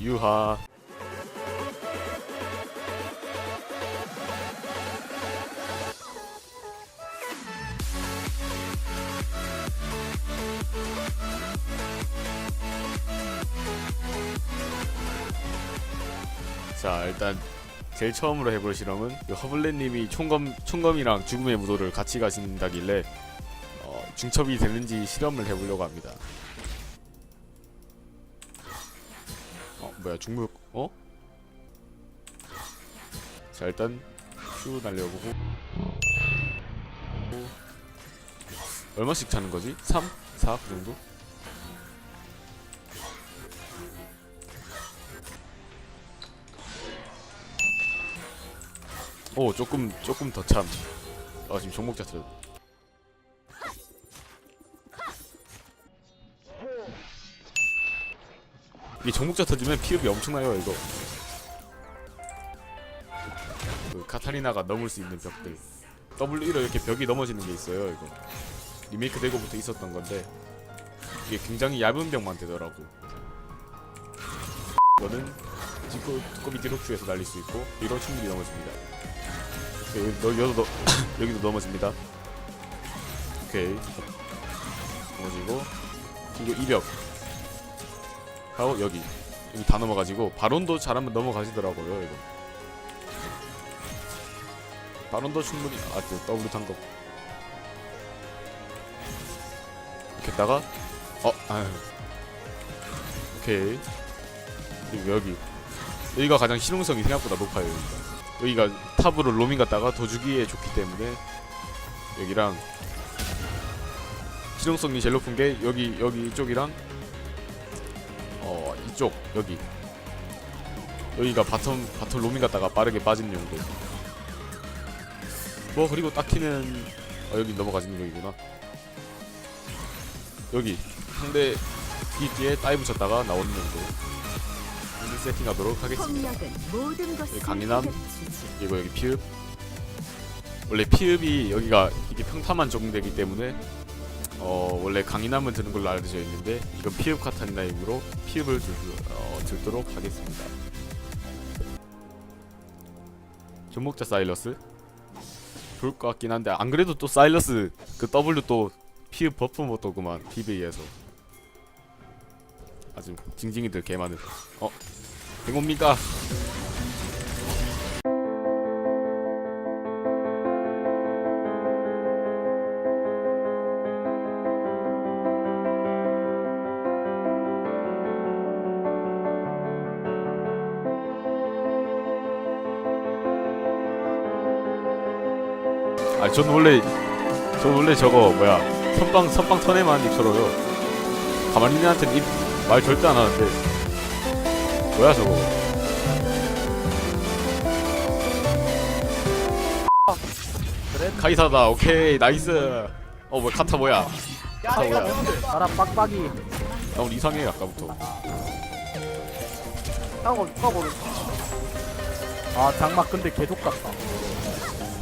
유하 자 일단 제일 처음으로 해볼 실험은 그 허블레님이 총검 총검이랑 죽음의 무도를 같이 가신다길래 어, 중첩이 되는지 실험을 해보려고 합니다. 어 뭐야 중국 어? 자 일단 슈 날려보고 얼마씩 차는 거지? 3? 4? 그 정도? 오 조금 조금 더 참. 아 지금 종목자 틀. 이게 종목자 터지면 피흡이 엄청나요 이거. 그 카타리나가 넘을 수 있는 벽들. W로 이렇게 벽이 넘어지는 게 있어요 이거. 리메이크 되고부터 있었던 건데 이게 굉장히 얇은 벽만 되더라고. 이거는 지금 두꺼비 추에서 날릴 수 있고 이런 충분히 넘어집니다. 오케이, 너, 여기도, 너, 여기도 넘어집니다. 오케이. 넘어지고, 그리고 이벽. 하고, 여기. 여기 다 넘어가지고, 바론도 잘하면 넘어가시더라고요, 이거. 바론도 충분히, 아, 그, 더블 탄거. 이렇게 했다가, 어, 아유. 오케이. 그리고 여기. 여기가 가장 실용성이 생각보다 높아요, 여기가. 여기가 탑으로 로밍 갔다가 더 주기에 좋기 때문에 여기랑 실용성이 제일 높은 게 여기 여기 이쪽이랑 어 이쪽 여기. 여기가 바텀 바텀 로밍 갔다가 빠르게 빠지는 용도. 뭐 그리고 딱히는 어 여기 넘어가지는 여기구나. 여기 상대 뒤에 다이브 쳤다가 나오는 용도. 이렇게 세팅하도록 하겠습니다. 여기 강인함. 그리고 여기 피읍. 원래 피읍이 여기가 이게 평타만 적용되기 때문에 어 원래 강인함을 드는 걸로 알려져 있는데 이건 피읍 카타리나임으로 피읍을 들, 어, 들도록 하겠습니다. 전목자 사일러스? 좋을 것 같긴 한데 안 그래도 또 사일러스 그 W 또 피읍 버프 못 오구만 PV에서. 아주 징징이들 개 많은. 어 행옵니까 아, 전 원래 전 원래 저거 뭐야 선빵 선빵 터네만 입서러요. 가만히 있는 한테는 입, 말 절대 안 하는데 뭐야 저거? 그래? 카이사다. 오케이 나이스. 어 뭐야 카타 뭐야? 카타 뭐야? 나라 빡빡이 나 오늘 이상해 아까부터. 땅을 누가 모르 아 장막 근데 계속 갔다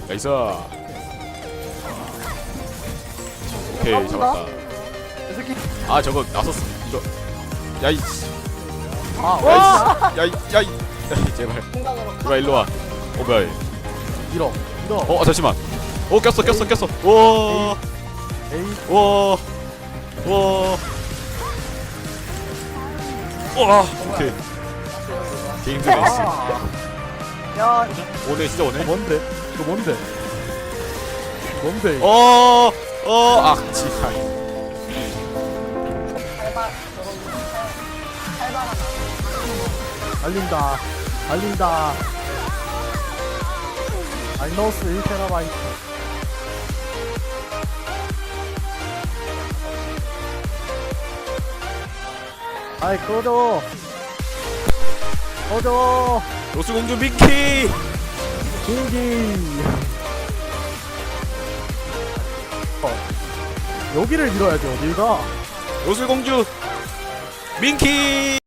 나이스. 오케이 잡았다. 이 새끼 아 저거 나섰어 이거. 야이 아와 야이 야이 야이 제발 제발 일로 와. 어 뭐야? 얘. 밀어 밀어 어 잠시만. 어 꼈어 꼈어 꼈어. 와. 에이 와. 와. 와. 오케이. 게임즈 레이스. 야 오네 진짜 오네. 뭔데 이거 뭔데 뭔데 어. 어. 아, 지랄. 달린다 달린다 마이너스 1테라바이트 아이 꺼져 꺼져 로스 공주 미키. 어. 여기를 밀어야지 어딜 가 로스 공주 민키.